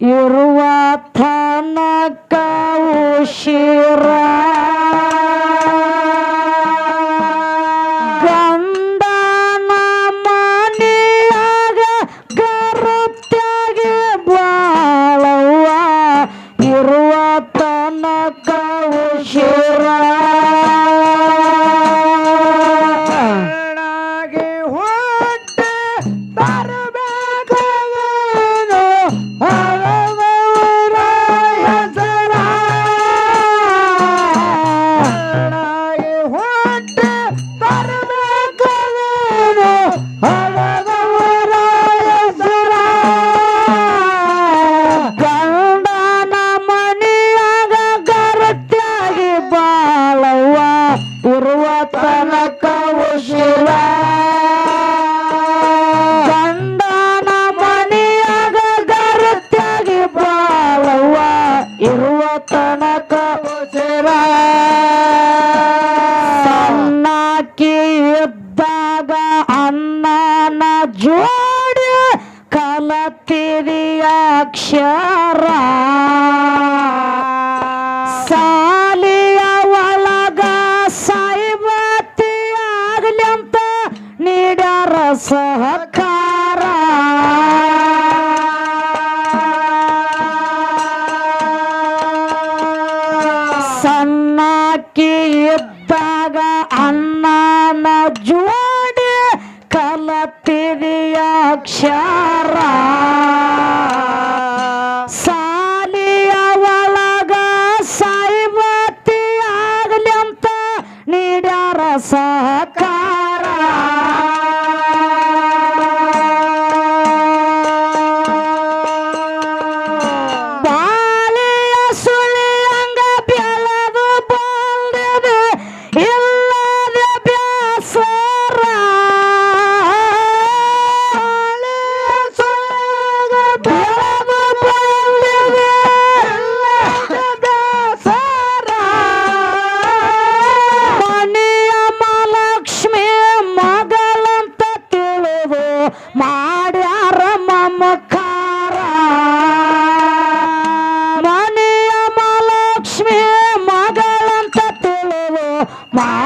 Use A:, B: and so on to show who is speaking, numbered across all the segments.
A: irwatana kaushira. ಇರುವ ತನಕ
B: ಉಸಿರು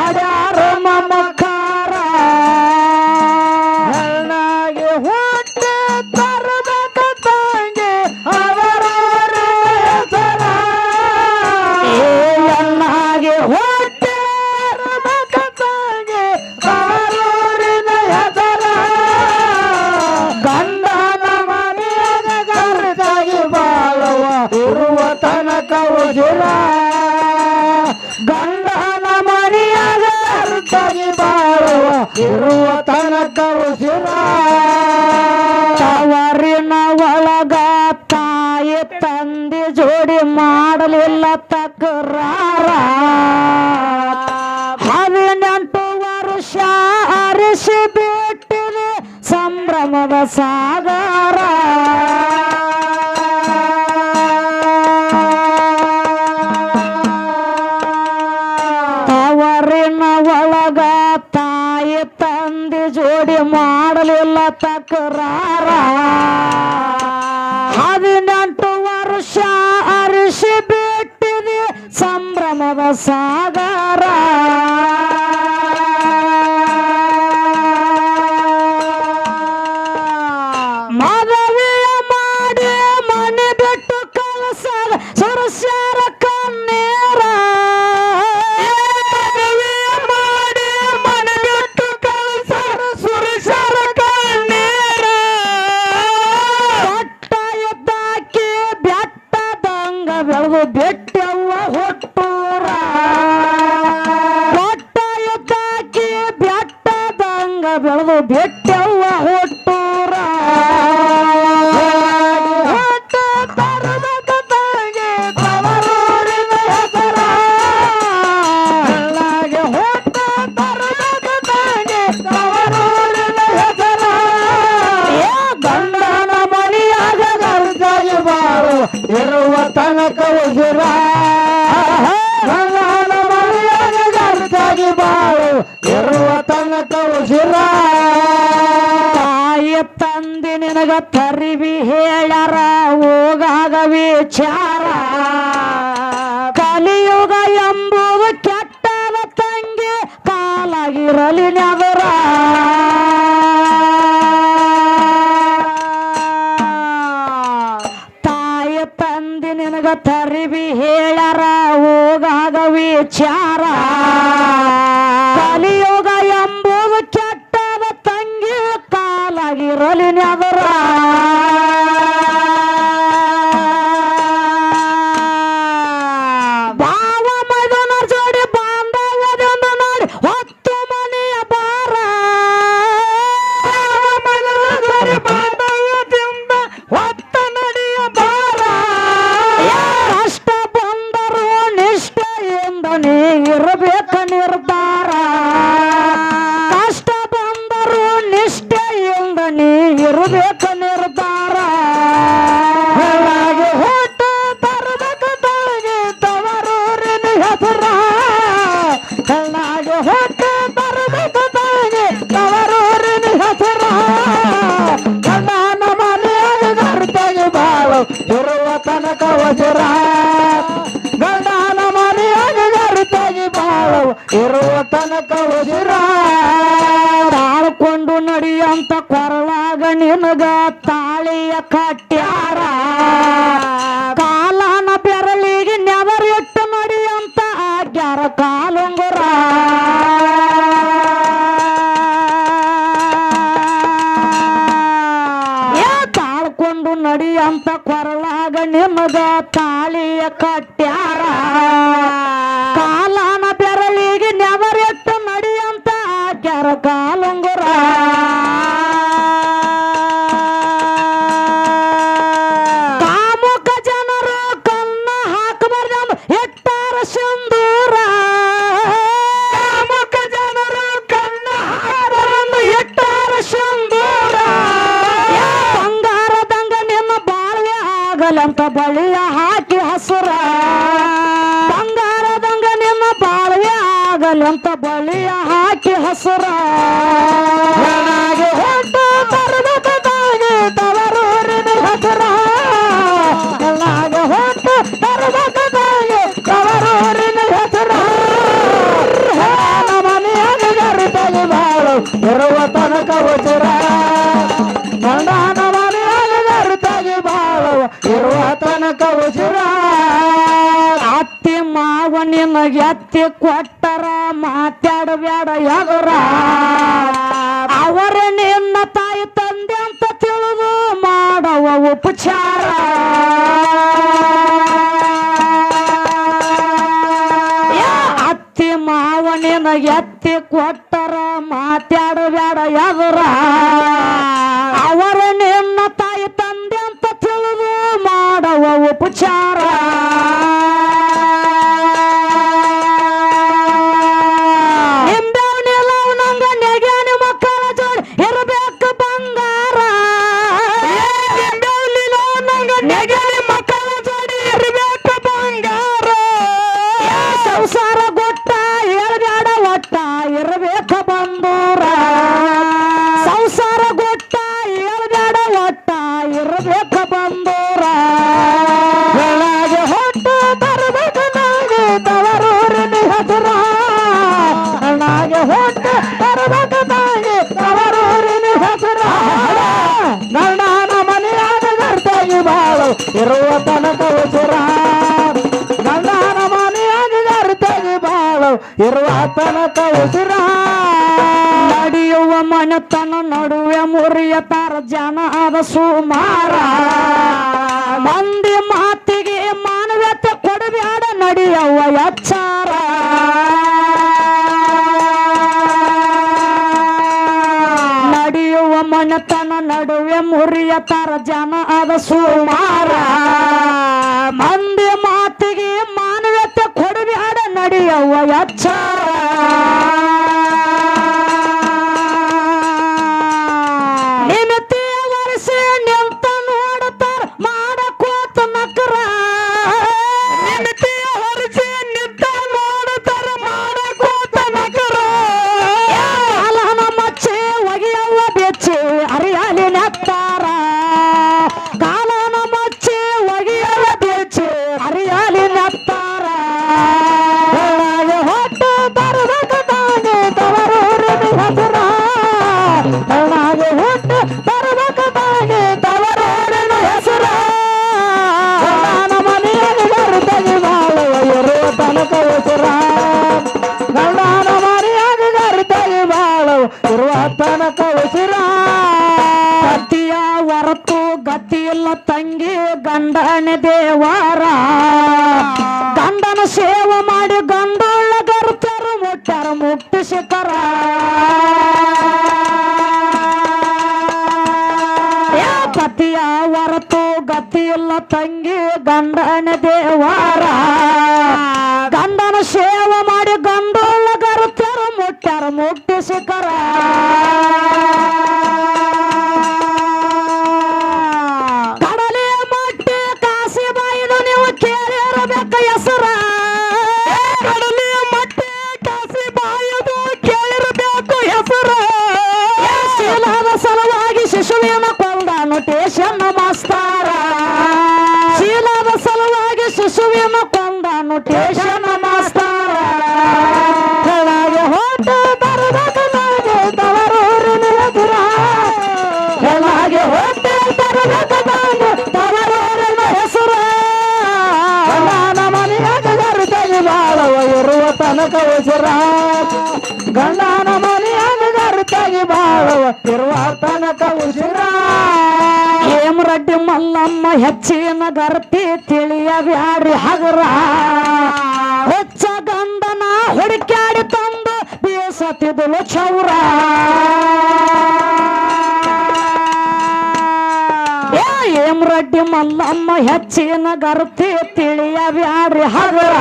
A: ಯಾರ್ಯಾರ ಮಮಕ ಸಾಗರ. ತವರಿನ ಒಳಗ ತಾಯಿ ತಂದೆ ಜೋಡಿ ಮಾಡಲಿಲ್ಲ ತಕರಾರ. ಹದಿನೆಂಟು ವರ್ಷ ಅರಿಸಿ ಬಿಟ್ಟಿದೆ ಸಂಭ್ರಮದ ಸಾ ಹಂಗ ಬೆಳೆದು ಬೆಟ್ಟವ್ವ
B: ಹೋ ಹಸಿರ
A: ತಾಯಿ ತಂದೆ ನಿನಗ ತರಿವಿ ಹೇಳರ ಹೋಗಾಗ ವಿಚಾರ ಕಲಿಯುಗ ಎಂಬುದು ಕೆಟ್ಟದ ತಂಗಿ ಕಾಲಾಗಿರಲಿ ನಗರ ತಾಯಿ ತಂದೆ ನಿನಗ ತರಿವಿ ಹೇಳರ ಹೋಗಾಗ ವಿಚಾರ ಕಾಲಾಗಿರಲಿ ನೆದರ ನಿನಗ ತಾಳಿಯ ಕಟ್ಯಾರ? ಕಾಲನ ಬೆರಳಿಗೆ ನೆವರಿಟ್ಟು ನಡಿಯಂತ ಆಗ್ಯಾರ ಕಾಲುಂಗುರ. ತಾಳ್ಕೊಂಡು ನಡಿಯಂತ ಕೊರಳಾಗ ನಿಮಗ ತಾಳಿಯ ಕಟ್ಯಾರ?
B: ಬಾಳು, ಇರುವ ತನಕ ಉಸಿರ. ಗಂಡನ ಮನೆಯಾಗ ಗರಿತಾಗಿ ಬಾಳು, ಇರುವ ತನಕ ಉಸಿರ.
A: ಅತ್ತಿ ಮಾವ ನಿನಗೆ ಎತ್ತಿ ಮಾತಾಡಬೇಡ ಎದುರ ಅವರ ನಿನ್ನ ತಾಯಿ ತಂದೆ ಅಂತ ತಿಳಿದು ಮಾಡುವ ಉಪಚಾರ. ಅತ್ತಿ ಮಾವ ನಿನಗೆ ಎತ್ತಿ ಕೊಟ್ಟರ, ಮಾತಾಡಬೇಡ ಎದುರ
B: ಇರುವ ತನಕ ಉಸಿರ ಗಂಡನ ಮನೆಯಾಗ ತೆಗಿ ಬಾಳು ಇರುವ ತನಕ ಉಸಿರ
A: ನಡೆಯುವ ಮನೆತನ ನಡುವೆ ಮುರಿಯತಾರ ಜನ ಅದ ಸುಮಾರ. ಮಂದಿ ಮಾತಿಗೆ ಮುರಿಯತಾರ ಜನ ಅದ ಸುಮಾರ ಮಂದಿ ಮಾತಿಗೆ ಮಾನವತೆ ಕೊಡಬ್ಯಾಡ ನಡೆಯವ ಎಚ್ಚಾರ. ತಂಗಿ ಗಂಡನ ದೇವಾರ. ಗಂಡನ ಸೇವ ಮಾಡಿ ಗಂಡೊಳ್ಳ ಗರ್ತಾರ ಮುಟ್ಟಾರ ಮುಟ್ಟಿ ಶಿಖರ ಎದುರ ಕೆಳಗೆ ಹೊಟ್ಟೆ ಬರಬೇಕು ನನಗೆ ತವರೂರಿನ ಹೆಸರು.
B: ಗಂಡನ ಮನೆಯಾಗ ಗರುತಾಗಿ ಬಾಳವ ಇರುವ ತನಕ ಉಸಿರ. ಗಂಡನ ಮನೆಯಾಗ ಗರುತಾಗಿ ಬಾಳವ ಇರುವ ತನಕ ಉಸಿರ.
A: ಹೇಮರಡ್ಡಿ ಮಲ್ಲಮ್ಮ ಹೆಚ್ಚಿನ ಗರ್ತಿ ತಿಳಿಯ ಬ್ಯಾಡ್ರಿ ಹಗರ. ಹೆಚ್ಚ ಗಂಡನ ಹುಡುಕ್ಯಾಡಿ ತಂದು ಬೀಸತಿದಳು ಚೌರ? ಏ ರೆಡ್ಡಿ ಮಲ್ಲಮ್ಮ ಹೆಚ್ಚಿನ ಗರ್ತಿ ತಿಳಿಯ ಬ್ಯಾಡ್ರಿ ಹಗರ.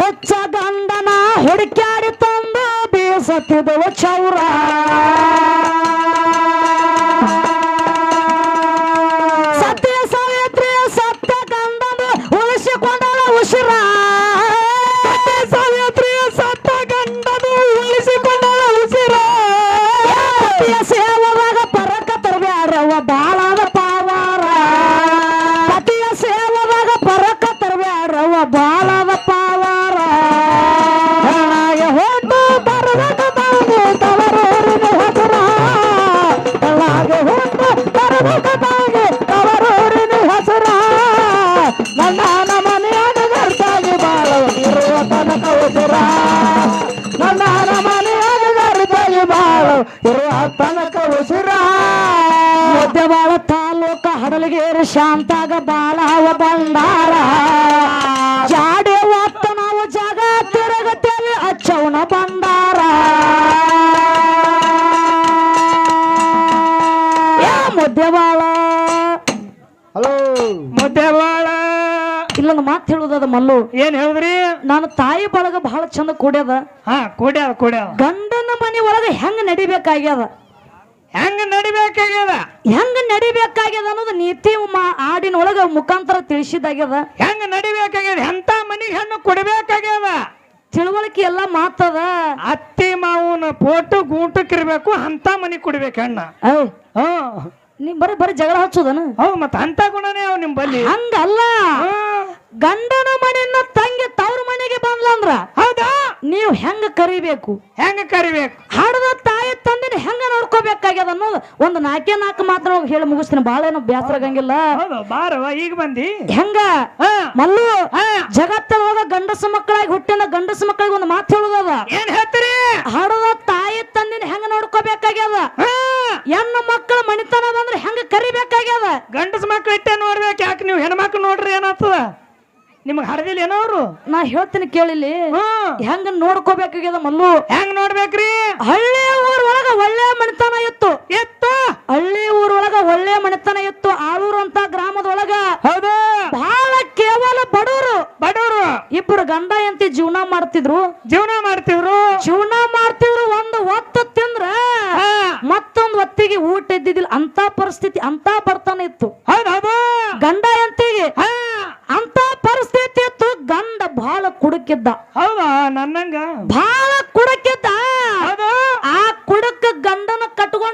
A: ಹೆಚ್ಚ ಗಂಡನ ಹುಡುಕ್ಯಾಡಿ ತಂದು ಬೀಸತಿದಳು ಚೌರ. ಸತ್ಯ ಸಾವಿತ್ರಿ ಸತ್ಯ ಗಂಡನ ಉಳಿಸಿಕೊಂಡಳ ಉಸಿರ. ಶಾಂತಾಗ ಬಾಳವ ಬಂಡಾರ ಜಾಡೆ ಒತ್ತ ನಾವು ಜಾಗ ತಿರುಗುತ್ತೇವೆ ಅಚ್ಚವನ ಬಂಡಾರ ಯಾ ಮುದ್ದೆಬಾಳ
B: ಹಲೋ.
C: ಮುದ್ದೆ ಬಾಳ
A: ಇಲ್ಲೊಂದು ಮಾತು ಹೇಳುದದ ಮಲ್ಲು.
C: ಏನ್ ಹೇಳಿದ್ರಿ?
A: ನಾನು ತಾಯಿ ಬಳಗ ಬಹಳ ಚಂದ ಕೂಡ್ಯದ.
C: ಹಾ ಕುಡ್ಯಾವ ಕುಡ್ಯಾವ
A: ಗಂಡನ ಮನೆ ಒಳಗ ಹೆಂಗ್ ನಡಿಬೇಕಾಗ್ಯದ?
C: ಹೆಂಗ ನಡಿಬೇಕಾಗ್ಯದ?
A: ಹೆಂಗ್ ನಡಿಬೇಕಾಗ್ಯದ ಅನ್ನೋದು ನೀತಿ ಆಡಿನೊಳಗ ಮುಖಾಂತರ ತಿಳಿಸಿದಾಗ್ಯದ.
C: ಹೆಂಗ ನಡಿಬೇಕಾಗ್ಯದ? ಎಂತ ಮನಿಗೆ ಹೆಣ್ಣು ಕೊಡ್ಬೇಕಾಗ್ಯದ?
A: ತಿಳುವಳಿಕೆ ಎಲ್ಲ ಮಾತದ.
C: ಅತ್ತಿ ಮಾವನ ಪೋಟು ಗೂಟಕ್ಕಿರ್ಬೇಕು ಅಂತ ಮನಿ ಕೊಡ್ಬೇಕು ಹೆಣ್ಣ.
A: ನೀ ಬರೀ ಬರೀ ಜಗಳ ಹಚ್ಚೋದನ?
C: ಹೌದು ಮತ್ತ ಅಂತ ಗುಣನೇ ಅವ್ ನಿಮ್ ಬಲ್ಲಿ
A: ಹಂಗಲ್ಲ. ಗಂಡನ ಮನೆಯನ್ನ ತಂಗಿ ತವ್ರ ಮನೆಗೆ ಬಂದ್ಲಂದ್ರ
C: ಹೌದಾ?
A: ನೀವು ಹೆಂಗ ಕರಿಬೇಕು?
C: ಹೆಂಗ ಕರಿಬೇಕು?
A: ಹಾಡದ ತಾಯಿ ತಂದಿನ ಹೆಂಗ ನೋಡ್ಕೋಬೇಕಾಗ್ಯದ ಅನ್ನೋದು ಒಂದು ನಾಲ್ಕೇ ನಾಲ್ಕು ಮಾತ್ರ ಹೇಳಿ ಮುಗಿಸ್ತೀನಿ. ಬಾಳ ಬ್ಯಾಸರಾಗಂಗಿಲ್ಲ ಬೇಸರ ಆಗಂಗಿಲ್ಲ
C: ಈಗ ಬಂದಿ.
A: ಹೆಂಗ? ಮಲ್ಲು
C: ಹಾ
A: ಜಗತ್ತೊಳಗ ಗಂಡಸ ಮಕ್ಕಳಾಗಿ ಹುಟ್ಟಿನ ಗಂಡಸ ಮಕ್ಕಳಿಗೆ ಒಂದು ಮಾತು ಹೇಳುದದ
C: ಏನ್ ಹೇಳ್ತೀರಿ
A: ಹಾಡದ ತಾಯಿ ತಂದಿನ ಹೆಂಗ ನೋಡ್ಕೋಬೇಕಾಗ್ಯದ
C: ಹಾ
A: ಹೆಣ್ಣು ಮಕ್ಕಳ ಮಣಿತನ ಬಂದ್ರೆ ಹೆಂಗ ಕರಿಬೇಕಾಗ್ಯದ
C: ಗಂಡಸ ಮಕ್ಳು ಇಟ್ಟೆ ನೋಡ್ಬೇಕು ಯಾಕೆ ನೀವು ಹೆಣ್ಮಕ್ಳು ನೋಡ್ರಿ ಏನಾಗ್ತದ ನಿಮಗ್ ಹಡದಿಲ್ಲ ಏನೋ ಅವ್ರು
A: ನಾ ಹೇಳ್ತೀನಿ ಕೇಳಿಲಿ. ಹೆಂಗ್ ನೋಡ್ಕೋಬೇಕಾಗ್ಯದ ಮಲ್ಲು?
C: ಹೆಂಗ್ ನೋಡ್ಬೇಕ್ರಿ?
A: ಹಳ್ಳಿ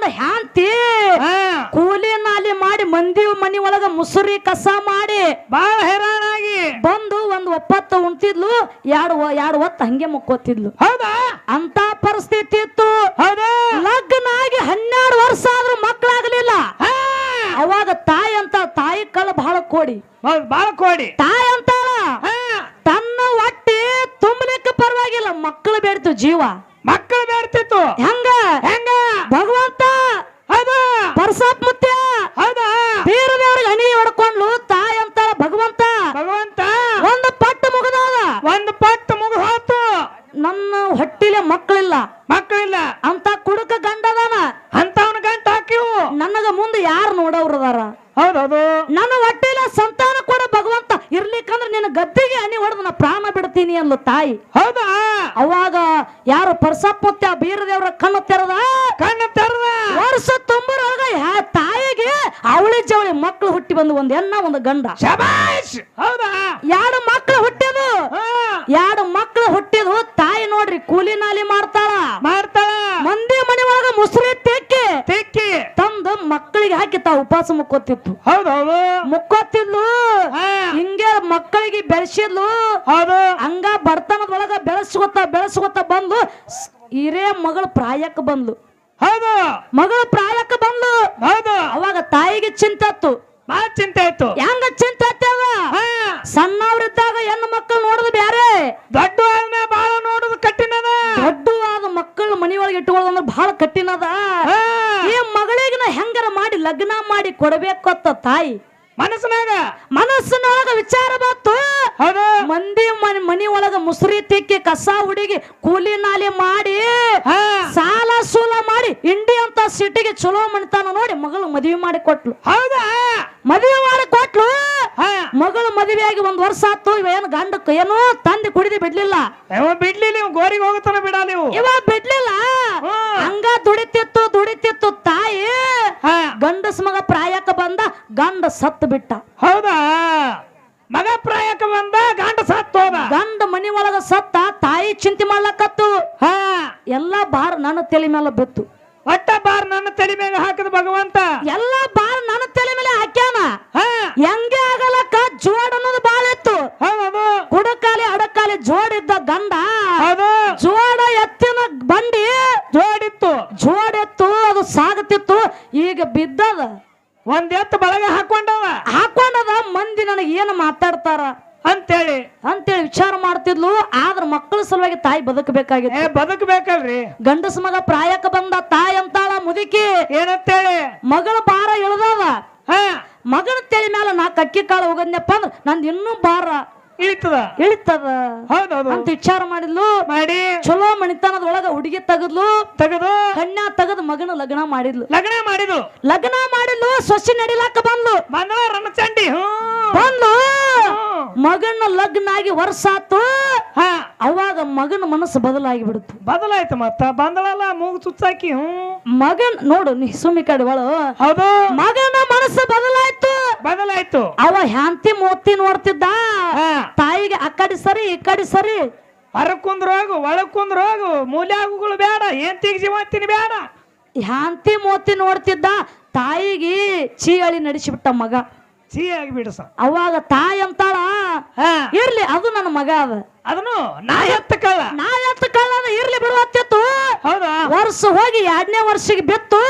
A: ಹ್ಯಾಂತಿ? ಕೂಲಿ ನಾಲಿ ಮಾಡಿ ಮಂದಿ ಮನಿ ಒಳಗ ಮುಸುರಿ ಕಸ ಮಾಡಿ
C: ಬಾಳ ಹೈರಾಣಾಗಿ.
A: ಬಂದು ಒಂದು ಒಪ್ಪತ್ತು ಉಣ್ತಿದ್ಲು ಎರಡು ಎರಡು ಹೊತ್ತು ಹಂಗೆ ಮುಕ್ಕೋತಿದ್ಲು.
C: ಹೌದಾ?
A: ಅಂತ ಪರಿಸ್ಥಿತಿ ಇತ್ತು.
C: ಹೌದು?
A: ಲಗ್ನ ಆಗಿ ಹನ್ನೆರಡು ವರ್ಷ ಆದ್ರೂ ಮಕ್ಕಳಾಗ್ಲಿಲ್ಲ ಅವಾಗ ತಾಯಿ ಅಂತ ತಾಯಿ ಕಳ ಬಹಳ ಕೋಡಿ.
C: ಬಹಳ ಬಾಳ ಕೋಡಿ.
A: ತಾಯಿ
C: ಅಂತ
A: ತನ್ನ ಒಟ್ಟಿ ತುಂಬಲಿಕ್ಕೆ ಪರವಾಗಿಲ್ಲ ಮಕ್ಕಳು ಬೇಡ್ತು ಜೀವ.
C: ಮಕ್ಕಳು ಬೇಡ್ತಿತ್ತು.
A: ಹೆಂಗ?
C: ಹೆಂಗ?
A: ಭಗವಂತ
C: ಹೌದು.
A: ಪರಸಾಪ್ ಮುತ್ಯ.
C: ಹೌದಾ.
A: ಬೀರದೇವ್ರಿಗೆ ಹಣಿ ಹೊಡ್ಕೊಂಡ್ಲು ತಾಯಿ ಅಂತ ಭಗವಂತ.
C: ಭಗವಂತ.
A: ಒಂದು ಪಟ್ಟು ಮುಗದಾದ.
C: ಒಂದು ಪಟ್ಟು ಮುಗಿದು ಹೋತು
A: ನನ್ನ ಹೊಟ್ಟಿಲೆ ಮಕ್ಕಳಿಲ್ಲ.
C: ಮಕ್ಕಳಿಲ್ಲ.
A: ಅಂತ ಕುಡುಕ ಗಂಡದಾನ.
C: ಅಂತವನ ಗಂಟ ಹಾಕಿವು.
A: ನನಗ ಮುಂದೆ ಯಾರು ನೋಡವ್ರದಾರ
C: ಹೌದೌದು
A: ನನ್ನ ಹೊಟ್ಟಿಲ ಸಂತಾನ ಇರ್ಲಿಕ್ಕಂದ್ರೆ ನಿನ್ನ ಗದ್ದೆಗೆ ಅನಿ ಹೊಡೆದು ನಾ ಪ್ರಾಣ ಬಿಡ್ತೀನಿ ಅಂದ್ಲು ತಾಯಿ.
C: ಹೌದಾ?
A: ಅವಾಗ ಯಾರು ಪರ್ಸಪ್ಪ ಮತ್ತೆ ಆ ಬೀರದೇವ್ರ ಕಣ್ಣು ತೆರದ?
C: ಕಣ್ಣು ತೆರೆದ?
A: ವರ್ಷ ತುಂಬರೊಳಗ ಯಾ- ತಾಯಿಗೆ ಅವಳಿ ಜವಳಿ ಮಕ್ಕಳು ಹುಟ್ಟಿ ಬಂದು ಒಂದ್ ಎನ್ನ ಒಂದು ಗಂಡ.
C: ಹೌದಾ?
A: ಎರಡು ಮಕ್ಕಳು ಹುಟ್ಟಿದು ಎರಡು ಮಕ್ಕಳು ಹುಟ್ಟಿದು ತಾಯಿ ನೋಡ್ರಿ ಕೂಲಿ ನಾಲಿ ಮಾಡ್ತಾಳ.
C: ಮಾಡ್ತಾಳ.
A: ಮಂದಿ ಮನೆ ಒಳಗ ಮುಸ್ರಿ ತೆಕ್ಕಿ ತಂದು ಮಕ್ಕಳಿಗೆ ಹಾಕಿ ತಾ ಉಪವಾಸ ಮುಕ್ಕೋತಿತ್ತು.
C: ಹೌದೌದು
A: ಮುಕ್ಕೋತಿದ್ಲು? ಹಿಂಗೆ ಮಕ್ಕಳಿಗೆ ಬೆಳೆಸಿದ್ಲು?
C: ಹೌದು.
A: ಹಂಗ ಬರ್ತನದೊಳಗ ಬೆಳೆಸ್ಕೊತ ಬೆಳೆಸ್ಕೊತ ಬಂದು ಇರೇ ಹಿರೇ ಮಗಳು ಪ್ರಾಯಕ್ಕೆ ಬಂದ್ಲು.
C: ಹೌದು.
A: ಮಗಳು ಪ್ರಾಯಕ್ಕೆ ಬಂದ್ಲು.
C: ಹೌದು.
A: ಅವಾಗ ತಾಯಿಗೆ ಚಿಂತತ್ತು
C: ಬಹಳ ಚಿಂತೆ ಆಯ್ತು.
A: ಹೆಂಗ ಚಿಂತೆ
C: ಆಯ್ತವ
A: ಸಣ್ಣವರಿದ್ದಾಗ ಹೆಣ್ಣು ಮಕ್ಕಳು ನೋಡುದು ಬ್ಯಾರೆ.
C: ದೊಡ್ಡ ಬಾಳ ಬಹಳ ನೋಡುದು ಕಠಿಣದ.
A: ಆದ ಮಕ್ಕಳು ಮನೆಯೊಳಗೆ ಇಟ್ಕೊಳ್ಳೋದಂದ್ರೆ ಬಹಳ ಕಠಿಣದ. ಈ ಮಗಳಿಗಿನ ಹೆಂಗರ ಮಾಡಿ ಲಗ್ನ ಮಾಡಿ ಕೊಡಬೇಕು ಅಂತ ತಾಯಿ.
C: ಮನಸ್ಸಿನಾಗ.
A: ಮನಸ್ಸಿನೊಳಗ ವಿಚಾರ ಬಂತು. ಮಂದಿ ಮನೆ ಮನಿ ಒಳಗ ಮುಸುರಿ ತಿಕ್ಕಿ ಕಸ ಹುಡುಗಿ ಕೂಲಿ ನಾಲಿ ಮಾಡಿ ಸಾಲ ಸೂಲ ಮಾಡಿ ಇಂಡಿ ಅಂತ ಸಿಟಿಗೆ ಚಲೋ ಮಣಿತಾನ ನೋಡಿ ಮಗಳು ಮದುವೆ ಮಾಡಿ ಕೊಟ್ಲು.
C: ಹೌದಾ?
A: ಮದುವೆ ವಾರ ಕೊಟ್ಲು.
C: ಹಾ,
A: ಮಗಳು ಮದುವೆಯಾಗಿ ಒಂದ್ ವರ್ಷ ಆತು ಇವ ಏನು ಗಂಡಕ್ಕೆ ಏನೋ ತಂದೆ ಕುಡಿದು ಬಿಡ್ಲಿಲ್ಲ.
C: ಯಾವ ಬಿಡ್ಲಿ ನೀವು ಗೋರಿಗೆ ಹೋಗುತ್ತಾನ ಬಿಡ ನೀವು.
A: ಇವ ಬಿಡ್ಲಿಲ್ಲ. ಹಂಗ ದುಡಿತಿತ್ತು ದುಡಿತಿತ್ತು ತಾಯಿ. ಗಂಡಸ್ ಮಗ ಪ್ರಾಯಕ್ಕೆ ಬಂದ ಗಂಡ ಸತ್ತು ಬಿಟ್ಟ.
C: ಹೌದಾ? ಮಗ ಪ್ರಾಯಕ್ಕೆ ಬಂದ ಗಂಡ ಸತ್ತು ಹೋದ.
A: ಗಂಡ ಮನಿ ಒಳಗ ಸತ್ತ ತಾಯಿ ಚಿಂತೆ ಮಾಡ್ಲಕತ್ತು.
C: ಹಾ.
A: ಎಲ್ಲಾ ಬಾರ ನನ್ನ ತಲೆ ಮೇಲೆ ಬಿತ್ತು.
C: ಒಟ್ಟ ಬಾರ್ ನನ್ನ ತಲೆ ಮೇಲೆ ಹಾಕದ ಭಗವಂತ.
A: ಎಲ್ಲ ಬಾರ್ ನನ್ನ ತಲೆ ಮೇಲೆ ಹಾಕ್ಯಾನ? ಹೆಂಗೆ ಆಗಲಕ್ಕ ಜೋಡ್ ಅನ್ನೋದು ಬಾಳ ಇತ್ತು. ಕುಡಕಾಲಿ ಅಡಕಾಲಿ ಜೋಡಿದ್ದ ಗಂಡ
C: ಹೌದು.
A: ಜೋಡ ಎತ್ತಿನ ಬಂಡಿ
C: ಜೋಡಿತ್ತು.
A: ಜೋಡೆತ್ತು ಅದು ಸಾಗುತ್ತಿತ್ತು ಈಗ ಬಿದ್ದದ.
C: ಒಂದ್ ಎತ್ತು ಬಳಗ ಹಾಕೊಂಡವ.
A: ಹಾಕೊಂಡದ ಮಂದಿ ನನಗೆ ಏನು ಮಾತಾಡ್ತಾರ?
C: ಅಂತೇಳಿ.
A: ಅಂತೇಳಿ ವಿಚಾರ ಮಾಡ್ತಿದ್ಲು ಆದ್ರ ಮಕ್ಕಳ ಸಲುವಾಗಿ ತಾಯಿ ಬದುಕಬೇಕಾಗಿತ್ತು.
C: ಬದುಕಬೇಕಲ್ರಿ.
A: ಗಂಡಸ ಮಗ ಪ್ರಾಯಕ್ಕೆ ಬಂದ ತಾಯಿ ಅಂತಾಳ ಮುದುಕಿ
C: ಏನಂತೇಳಿ
A: ಮಗಳ ಭಾರ ಇಳ್ದದ
C: ಹಾ
A: ಮಗನ ತಲೆ ಮ್ಯಾಲ ನಾಲ್ಕು ಅಕ್ಕಿ ಕಾಳು ಹೋಗದ್ನಪ್ಪ ನಂದು ಇನ್ನೂ ಭಾರ
C: ಇಳಿತದ?
A: ಇಳಿತದ.
C: ಹೌದೌದು
A: ಅಂತ ವಿಚಾರ ಮಾಡಿದ್ಲು.
C: ಮಾಡಿ.
A: ಚಲೋ ಮಣಿತನದೊಳಗ ಹುಡುಗಿ ತೆಗದ್ಲು.
C: ತಗದು.
A: ಕಣ್ಣ ತೆಗದ್ ಮಗನ ಲಗ್ನ ಮಾಡಿದ್ಲು.
C: ಲಗ್ನ ಮಾಡಿದ್ಲು.
A: ಲಗ್ನ ಮಾಡಿದ್ಲು ಸೊಸಿ ನಡಿಲಾಕ ಬಂದ್ಲು.
C: ಬಂದವ ರಣಚಂಡಿ.
A: ಬಂದ್ಲು. ಮಗನ ಲಗ್ನ ಆಗಿ ವರ್ಷ ಆತು.
C: ಹಾ.
A: ಅವಾಗ ಮಗನ ಮನಸ್ಸು ಬದಲಾಗಿ ಬಿಡ್ತು
C: ಬದಲಾಯ್ತು ಮತ್ತ. ಬಂದಳಲ್ಲ ಮೂಗು ಚುಚ್ಚಾಕಿ ಹ್ಮ್
A: ಮಗನ್ ನೋಡು ನೀ ಸುಮ್ಮಿ ಕಡೆ ಒಳ.
C: ಹೌದು.
A: ಮಗನ ಮನಸ್ಸು ಬದಲಾಯ್ತು.
C: ಬದಲಾಯ್ತು.
A: ಅವ ಹ್ಯಾಂತಿ ಮೋತಿ ನೋಡ್ತಿದ್ದ.
C: ಹಾ.
A: ತಾಯಿಗೆ ಆ ಕಡೆ ಸರಿ ಈ ಕಡೆ ಸರಿ.
C: ಹೊರಗ್ ಕುಂದ್ರೋಗು ಒಳಗ್ ಕುಂದ್ರೋಗು ಮೂಲ್ಯಾಗುಗಳು ಬೇಡ ಏನ್ ಜೀವಂತಿನಿ ಬೇಡ.
A: ಹ್ಯಾಂತಿ ಮೋತಿ ನೋಡ್ತಿದ್ದ ತಾಯಿಗೆ ಚೀಯಳಿ ನಡೆಸಿಬಿಟ್ಟ ಮಗ.
C: ಚೀ ಆಗಿ ಬಿಡಸ.
A: ಅವಾಗ ತಾಯಿ ಅಂತಾಳ
C: ಹಾ.
A: ಇರ್ಲಿ ಅದು ನನ್ನ ಮಗ ಅದ.
C: ಅದನ್ನು ನಾ ಎತ್ತ ಕಳ್ಳ.
A: ನಾ ಎತ್ತ ಇರ್ಲಿ ಬಿಡುವತ್ತಿತ್ತು
C: ಹೌದಾ?
A: ವರ್ಷ ಹೋಗಿ ಎರಡನೇ ವರ್ಷಕ್ಕೆ ಬಿತ್ತು.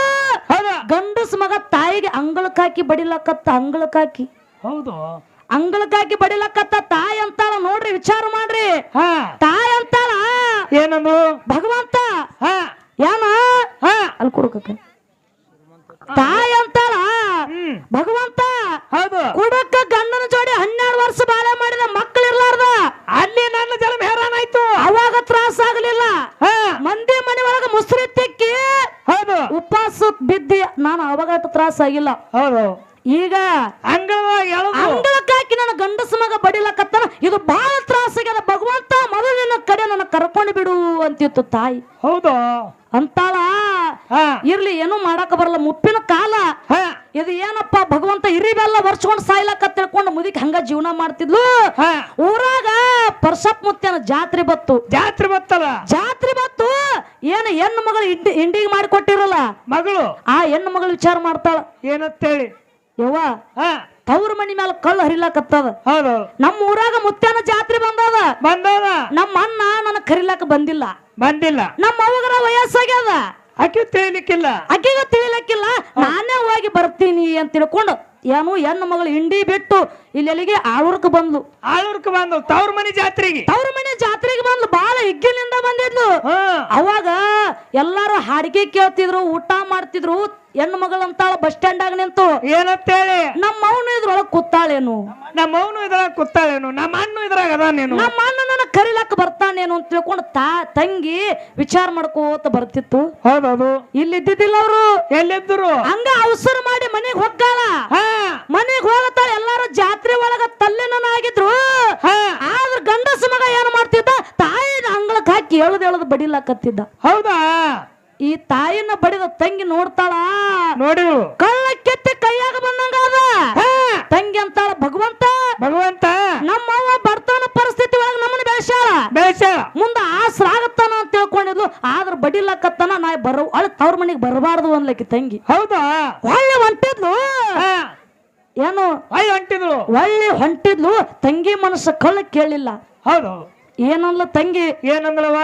C: ಹೌದಾ?
A: ಗಂಡಸ ಮಗ ತಾಯಿಗೆ ಅಂಗಳಕ್ಕೆ ಹಾಕಿ ಬಡಿಲಕತ್ತ ಅಂಗಳಕ್ಕೆ ಹಾಕಿ.
C: ಹೌದು.
A: ಅಂಗಳಕ್ಕಾಕಿ ಬಡಿಲಕತ್ತ ತಾಯಿ ಅಂತಾಳ ನೋಡ್ರಿ ವಿಚಾರ ಮಾಡ್ರಿ.
C: ಹಾ.
A: ತಾಯಿ ಅಂತಾಳ
C: ಏನಂದ್ರು?
A: ಭಗವಂತ.
C: ಹಾ.
A: ಏನ
C: ಹಾ.
A: ಅಲ್ಲಿ ಕೊಡ್ಬೇಕ ತಾಯಿ ಅಂತಾಳ ಭಗವಂತ
C: ಹೌದು.
A: ಕುಡಕ್ಕ ಗಂಡನ ಜೋಡಿ ಹನ್ನೆರಡು ವರ್ಷ ಬಾಳೆ ಮಾಡಿದ ಮಕ್ಕಳು ಇರ್ಲಾರ್ದ
C: ಅಲ್ಲಿ ನನ್ನ ಜನ್ಮ ಹೇರಾನಾಯ್ತು
A: ಅವಾಗ ತ್ರಾಸ ಆಗ್ಲಿಲ್ಲ.
C: ಹಾ.
A: ಮಂದಿ ಮನೆ ಒಳಗ ಮುಸ್ರಿ ತಿಕ್ಕಿ
C: ಹೌದು.
A: ಉಪವಾಸ ಬಿದ್ದಿ ನಾನು ಅವಾಗ ತ್ರಾಸ ಆಗಿಲ್ಲ.
C: ಹೌದು.
A: ಈಗ
C: ಅಂಗಳದಾಗ ಎಳದು
A: ಅಂಗಳಕ್ಕೆ ಹಾಕಿ ನನ್ನ ಗಂಡಸ ಮಗ ಬಡಿಲಕತ್ತನ ಇದು ಬಹಳ ತ್ರಾಸ ಆಗ್ಯದ ಭಗವಂತ. ಮೊದಲಿನ ಕಡೆ ನನ್ನ ಕರ್ಕೊಂಡು ಬಿಡು ಅಂತಿತ್ತು ತಾಯಿ.
C: ಹೌದು?
A: ಅಂತಾಳ ಇರ್ಲಿ ಏನು ಮಾಡಕ ಬರಲ್ಲ. ಮುಪ್ಪಿನ ಕಾಲ
C: ಹಾ.
A: ಇದು ಏನಪ್ಪ ಭಗವಂತ ಇರಿವೆಲ್ಲ ವರ್ಷಕೊಂಡು ಸಾಯ್ಲಕ್ಕ ತಿಳ್ಕೊಂಡು ಮುದಿಕ್ ಹಂಗ ಜೀವನ ಮಾಡ್ತಿದ್ಲು?
C: ಹಾ.
A: ಊರಾಗ ಪರ್ಸಪ್ ಮುತ್ತೇನ ಜಾತ್ರೆ ಬತ್ತು
C: ಜಾತ್ರೆ ಬತ್ತಲ್ಲ
A: ಜಾತ್ರೆ ಬತ್ತು ಏನು ಹೆಣ್ಣು ಮಗಳು ಹಿಂಡಿ ಇಂಡಿಗೆ ಮಾಡಿ ಕೊಟ್ಟಿರಲ್ಲ
C: ಮಗಳು?
A: ಆ ಹೆಣ್ಣು ಮಗಳು ವಿಚಾರ ಮಾಡ್ತಾಳ.
C: ಏನಂತೇಳಿ
A: ಯವ್ವ
C: ಹಾ.
A: ತವ್ರ ಮನಿ ಮ್ಯಾಲ ಕಲ್ಲು ಹರಿಲಾಕತ್ತದ
C: ಹೌದು.
A: ನಮ್ಮ ಊರಾಗ ಮುತ್ತಾನ ಜಾತ್ರೆ ಬಂದದ.
C: ಬಂದದ.
A: ನಮ್ಮ ಅಣ್ಣ ನನಗ್ ಕರಿಲಾಕ ಬಂದಿಲ್ಲ.
C: ಬಂದಿಲ್ಲ.
A: ನಮ್ಮ ಅವಗರ ವಯಸ್ಸಾಗ್ಯದ.
C: ಅಕ್ಕಿ ತಿಳಿಲಿಕ್ಕಿಲ್ಲ.
A: ಅಕ್ಕಿಗ ತಿಳಿಲಕ್ಕಿಲ್ಲ. ನಾನೇ ಹೋಗಿ ಬರ್ತೀನಿ ಅಂತ ತಿಳ್ಕೊಂಡು ಏನು ಹೆಣ್ಣು ಮಗಳು ಹಿಂಡಿ ಬಿಟ್ಟು ಇಲ್ಲೆಲ್ಲಿಗೆ ಆಳೂರ್ಕ ಬಂದ್ಲು.
C: ಆಳೂರ್ಕ ಬಂದು ತವ್ರ ಮನೆ ಜಾತ್ರೆಗೆ.
A: ತವ್ರ ಮನೆ ಜಾತ್ರೆಗೆ ಬಂದ್ಲು. ಬಾಳ ಹಿಗ್ಗಿಲಿಂದ ಬಂದಿದ್ಲು. ಅವಾಗ ಎಲ್ಲಾರು ಹಾಡಿಗೆ ಕೇಳ್ತಿದ್ರು ಊಟ ಮಾಡ್ತಿದ್ರು. ಹೆಣ್ಣು ಮಗಳಂತಾಳ ಬಸ್ ಬಸ್ ಸ್ಟ್ಯಾಂಡಾಗ ನಿಂತು.
C: ಏನಂತೇಳಿ?
A: ನಮ್ಮ ಅವನು ಇದ್ರೊಳಗೆ ಕೂತಾಳೇನು?
C: ನಮ್ಮ ಅವನು ಇದ್ರಾಗ ಕೂತಾಳೇನು? ನಮ್ಮ ಅಣ್ಣು ಇದ್ರಾಗ ಅದಾನೇನು?
A: ನಮ್ಮ ಅಣ್ಣ ನನ್ನ ಕರಿಲಕ್ಕ ಬರ್ತಾನೇನು ಅಂತ ತಿಳ್ಕೊಂಡು ತಾ ತಂಗಿ ವಿಚಾರ ಮಾಡ್ಕೋತ ಬರ್ತಿತ್ತು.
C: ಹೌದೌದು.
A: ಇಲ್ಲಿ ಇದ್ದಿದ್ದಿಲ್ಲ ಅವರು.
C: ಎಲ್ಲಿದ್ದರು?
A: ಹಂಗ ಅವಸರ ಮಾಡಿ ಮನೆಗೆ ಹೋಗಾಳ
C: ಹಾ.
A: ಮನೆಗ್ ಹೋಗತ್ತಾಳ ಎಲ್ಲಾರು ಜಾತ್ರೆ ಒಳಗ ತಲ್ಲಿನಾಗಿದ್ರು
C: ಹಾ.
A: ಆದ್ರ ಗಂಡಸ ಮಗ ಏನ್ ಮಾಡ್ತಿದ್ದ? ತಾಯಿ ಅಂಗಳಕ್ಕೆ ಹಾಕಿ ಎಳ್ದ್ ಎಳ್ದ್ ಬಡಿಲಾಕತ್ತಿದ್ದ.
C: ಹೌದಾ?
A: ಈ ತಾಯಿನ ಬಡಿದ ತಂಗಿ ನೋಡ್ತಾಳ?
C: ನೋಡಿ
A: ಕಳ್ಳ ಕೆತ್ತಿ ಕೈಯಾಗ ಬಂದಂಗ ಅದ. ತಂಗಿ ಅಂತಾಳ ಭಗವಂತ
C: ಭಗವಂತ.
A: ನಮ್ಮವ್ವ ಬರ್ತಾನ ಪರಿಸ್ಥಿತಿ ಒಳಗ ನಮ್ಮನ್ನ ಬೆಳೆಸ್ಯಾಳ.
C: ಬೆಳೆಸ
A: ಮುಂದ ಆಸರ ಆಗತ್ತಾನ ಅಂತ ತಿಳ್ಕೊಂಡಿದ್ಲು. ಆದ್ರ ಬಡಿಲಕ್ಕತ್ತಾನ ನಾ ಬರ ಅಳ ತವ್ರ ಮನೆಗೆ ಬರಬಾರ್ದು ಅನ್ಲಕ್ಕಿ ತಂಗಿ.
C: ಹೌದಾ?
A: ಒಳ್ಳೆ ಹೊಂಟಿದ್ಲು.
C: ಹಾ.
A: ಏನು?
C: ಒಳ್ಳೆ ಹೊಂಟಿದ್ಲು
A: ಒಳ್ಳೆ ಹೊಂಟಿದ್ಲು. ತಂಗಿ ಮನಸ್ಸು ಕಳ್ಳ ಕೇಳಿಲ್ಲ.
C: ಹೌದು.
A: ಏನಲ್ಲ ತಂಗಿ?
C: ಏನಂದ್ರವ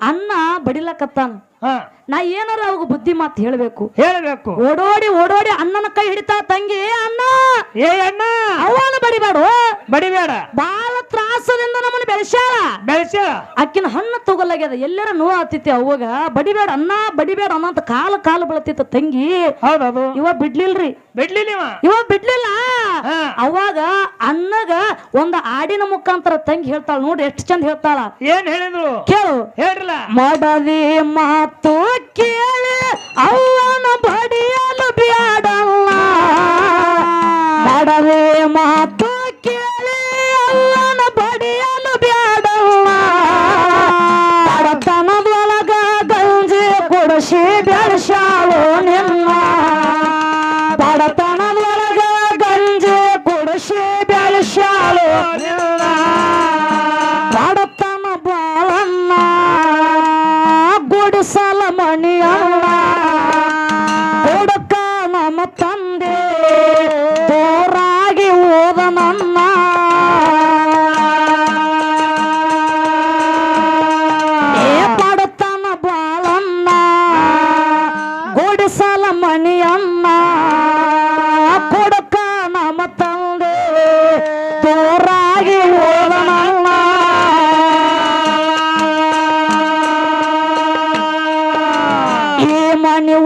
A: ಅನ್ನ ಬಡಿಲಕತ್ತಾನ.
C: ಹಾ.
A: ನಾ ಏನಾರ ಅವಾಗ ಬುದ್ಧಿ ಮಾತು ಹೇಳಬೇಕು.
C: ಹೇಳಬೇಕು.
A: ಓಡೋಡಿ ಓಡೋಡಿ ಅಣ್ಣನ ಕೈ ಹಿಡಿತಾ ತಂಗಿ "ಏ ಅಣ್ಣ!
C: ಏ ಅಣ್ಣ!
A: ಅವನ ಬಡಿಬೇಡ.
C: ಬಡಿಬೇಡ.
A: ಬಾಳ ತ್ರಾಸದಿಂದ ನಮ್ಮನ್ನ ಬೆಳೆಸ್ಯಾಳ.
C: ಬೆಳೆಸ್ಯಾಳ.
A: ಅಕ್ಕಿನ ಹಣ್ಣು ತಗೊಲಾಗ್ಯದ. ಎಲ್ಲರ ನೋವು ಆತಿತ್ತು ಅವಾಗ. ಬಡಿಬೇಡ ಅಣ್ಣ ಬಡಿಬೇಡ ಅನ್ನ ಅಂತ ಕಾಲು ಕಾಲು ಬೆಳತಿತ್ತ ತಂಗಿ.
C: ಹೌದೌದು.
A: ಇವ ಬಿಡ್ಲಿಲ್ರಿ.
C: ಬಿಡ್ಲಿಲ್ಲ
A: ಇವ. ಬಿಡ್ಲಿಲ್ಲ. ಅವಾಗ ಅಣ್ಣಗ ಒಂದ ಆಡಿನ ಮುಖಾಂತರ ತಂಗಿ ಹೇಳ್ತಾಳ. ನೋಡಿ ಎಷ್ಟು ಚಂದ ಹೇಳ್ತಾಳ.
C: ಏನ್ ಹೇಳಿದ್ರು?
A: ಕೇಳು.
C: ಹೇಳ್ರಲ್ಲ.
A: ಮಾಡದೆ ಮಾತು ಕೇಳಿ ಅವನ ಬಡಿಯಲು ಬ್ಯಾಡಲ್ಲ. ಮಾಡದಿ ಮಾತು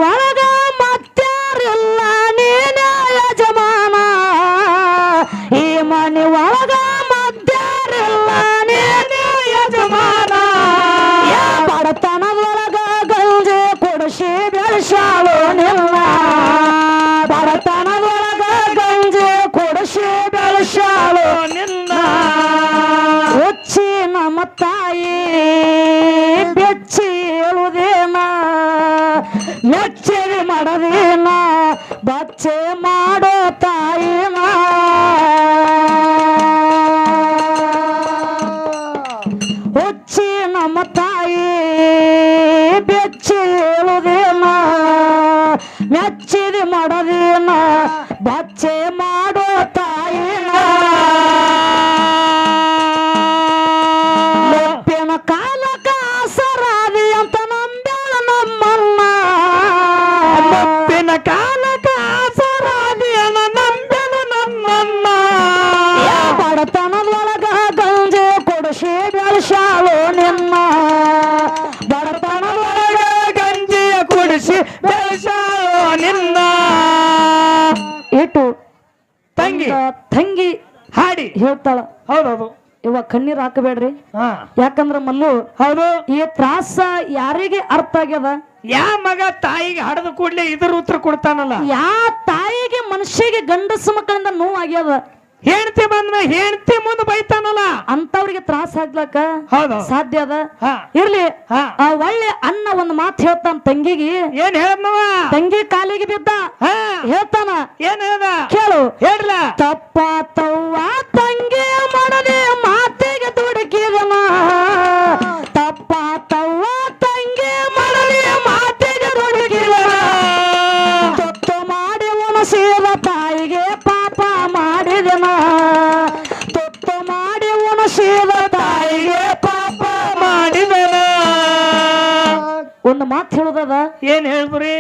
A: ಮನಿ ಹೇಳ್ತಾಳ
C: ಹೌದೌದು.
A: ಇವ ಕಣ್ಣೀರ್ ಹಾಕಬೇಡ್ರಿ. ಯಾಕಂದ್ರ ಮಲ್ಲು
C: ಹೌದು.
A: ಈ ತ್ರಾಸ ಯಾರಿಗೆ ಅರ್ಥ ಆಗ್ಯದ?
C: ಯಾ ಮಗ ತಾಯಿಗೆ ಹಡದ ಕೂಡ್ಲೆ ಇದ್ರ ಉತ್ತರ ಕೊಡ್ತಾನಲ್ಲ.
A: ಯಾ ತಾಯಿಗೆ ಮನುಷ್ಯಗೆ ಗಂಡಸ ಮಕ್ಕಳಿಂದ ನೋವು ಆಗ್ಯದ
C: ಹೆಣ್ತಿ ಬಂದ ಹೆಂಡತಿ ಮುಂದ ಬೈತಾನಲ್ಲ.
A: ಅಂತವ್ರಿಗೆ ತ್ರಾಸ ಆಗ್ಲಕ್ಕ
C: ಹೌದು.
A: ಸಾಧ್ಯ ಅದ? ಇರ್ಲಿ. ಆ ಒಳ್ಳೆ ಅನ್ನ ಒಂದ್ ಮಾತು ಹೇಳ್ತಾನ ತಂಗಿಗೆ.
C: ಏನ್ ಹೇಳದ್ನವ?
A: ತಂಗಿ ಕಾಲಿಗೆ ಬಿದ್ದ. ಹೇಳ್ತಾನ.
C: ಏನ್ ಹೇಳ್ದ?
A: ಕೇಳು.
C: ಹೇಳ್ಲ.
A: ತಪ್ಪ ತವ್ವ ತಂಗಿ ಮಾಡದೆ ಮಾತು ಹೇಳುದದ?
C: ಏನ್ ಹೇಳ್ಬ್ರಿ?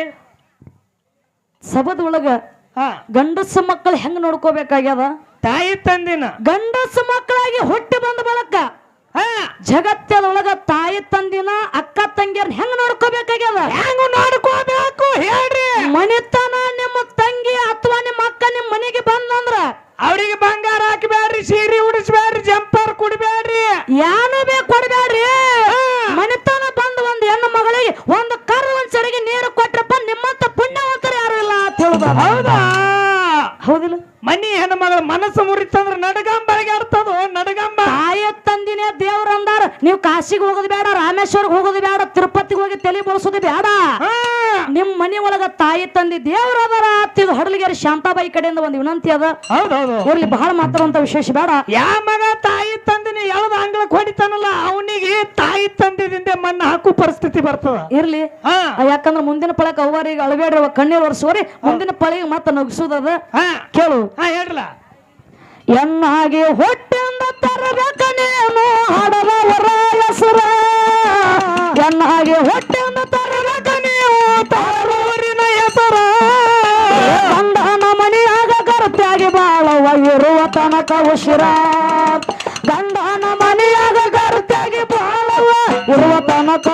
A: ಸಬದ ಒಳಗ
C: ಹಾ.
A: ಗಂಡಸ ಮಕ್ಕಳು ಹೆಂಗ್ ನೋಡ್ಕೋಬೇಕಾಗ್ಯದ?
C: ತಾಯಿ ತಂದಿನ.
A: ಗಂಡಸ ಮಕ್ಕಳಾಗಿ ಹುಟ್ಟಿ ಬಂದ ಬಳಕ
C: ಹಾ.
A: ಜಗತ್ತದೊಳಗ ತಾಯಿ ತಂದಿನ ಅಕ್ಕ ತಂಗಿಯರ್ನ ಹೆಂಗ್ ನೋಡ್ಕೋಬೇಕಾಗ್ಯದ?
C: ಹೆಂಗ್ ನೋಡ್ಕೋಬೇಕು ಹೇಳ್ರಿ.
A: ಮನೆತನ ನಿಮ್ಮ ತಂಗಿ ಅಥವಾ ನಿಮ್ಮ ಅಕ್ಕ ನಿಮ್ಮ ಮನೆಗೆ ಬಂದಂದ್ರ
C: ಅವ್ರಿಗೆ ಬಂಗಾರ ಹಾಕಬೇಡ್ರಿ ಸೀರೆ ಉಡಿಸ್ಬೇಡ್ರಿ ಜಂಪರ್ ಕುಡಬೇಡ್ರಿ.
A: ಯಾನು ಬೇಕು
C: ಹೌದಾ?
A: ಹೌದಿಲ್ಲ.
C: ಮನಿ ಹೆಣ್ಮಗಳ ಮನಸ್ಸು ಮುರಿತಂದ್ರ ನಡಗಂಬ ಅಡಗಾಡ್ತದ ನಡಗಂಬ.
A: ತಾಯ ತಂದಿನೇ ದೇವ್ರ ಅಂದಾರ. ನೀವು ಕಾಶಿಗೆ ಹೋಗೋದು ಬೇಡ ರಾಮೇಶ್ವರ್ಗೆ ಹೋಗೋದು ಬೇಡ ತಿರುಪತಿಗೆ ಹೋಗಿ ತಲೆ ಬೋಳ್ಸೋದು ಬೇಡ.
C: ನಿಮ್ಮ
A: ನಿಮ್ ಮನಿ ಒಳಗ ತಾಯಿ ತಂದಿ ದೇವ್ರ ಅದರ. ಹಡಲಿಗೆರೆ ಶಾಂತಾಬಾಯಿ ಕಡೆಯಿಂದ ಒಂದು ವಿನಂತಿ ಅದ.
C: ಹೌದೌದು.
A: ಬಹಳ ಮಾತಾಡುವಂತ ವಿಶೇಷ ಬೇಡ.
C: ಯಾ ಮಗ ತಾಯಿ ತಂದಿನಿ ಎಳದ ಅಂಗಳಕ್ಕೆ ಹೊಡಿತಾನಲ್ಲ ಅವನಿಗೆ ತಾಯಿ ತಂದಿದಿಂದ ಮಣ್ಣ ಹಾಕು ಪರಿಸ್ಥಿತಿ ಬರ್ತದ.
A: ಇರ್ಲಿ.
C: ಹಾ.
A: ಯಾಕಂದ್ರ ಮುಂದಿನ ಪಳಕ ಅವ್ವರಿಗೆ ಅಳಬೇಡ್ರಿ ಅವ ಕಣ್ಣೀರ್ ಒರೆಸೋರಿ ಮುಂದಿನ ಪಳಿಗೆ ಮತ್ತ ನಗಿಸುದದ.
C: ಹಾ.
A: ಕೇಳು.
C: ಹಾ ಹೇಳ್ರಲ್ಲ.
A: ಎನ್ನಾಗಿ ಹೊಟ್ಟೆಂದ ತರಬೇಕ ನೀನು ಹಡದವರ ಹೆಸರ. ಎನ್ನಾಗಿ ಹೊಟ್ಟೆಂದ ಬಾಳವ ಇರುವ ತನಕ ಉಸಿರ. ಗಂಡನ ಮನೆಯಾಗ ಗರ್ತಾಗಿ ಬಾಳವ ಇರುವ ತನಕ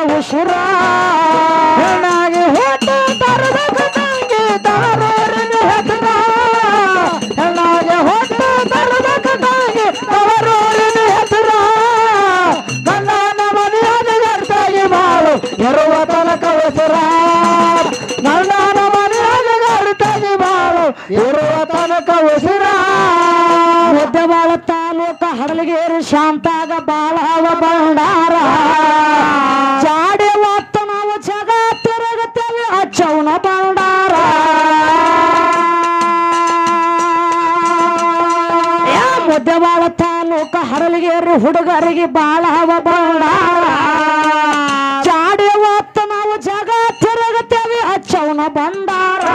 A: ಯಾ ಮುದ್ದೆಬಾಳ ತಾಲೂಕ ಹಡಲಗೇರಿ ಹುಡುಗರಿಗೆ ಬಾಳವ ಬಾಳ ಜಾಡಿ ನಾವು ಜಗ ತಿರುಗುತ್ತೇವೆ ಅಚ್ಚವನ ಬಂಡಾರ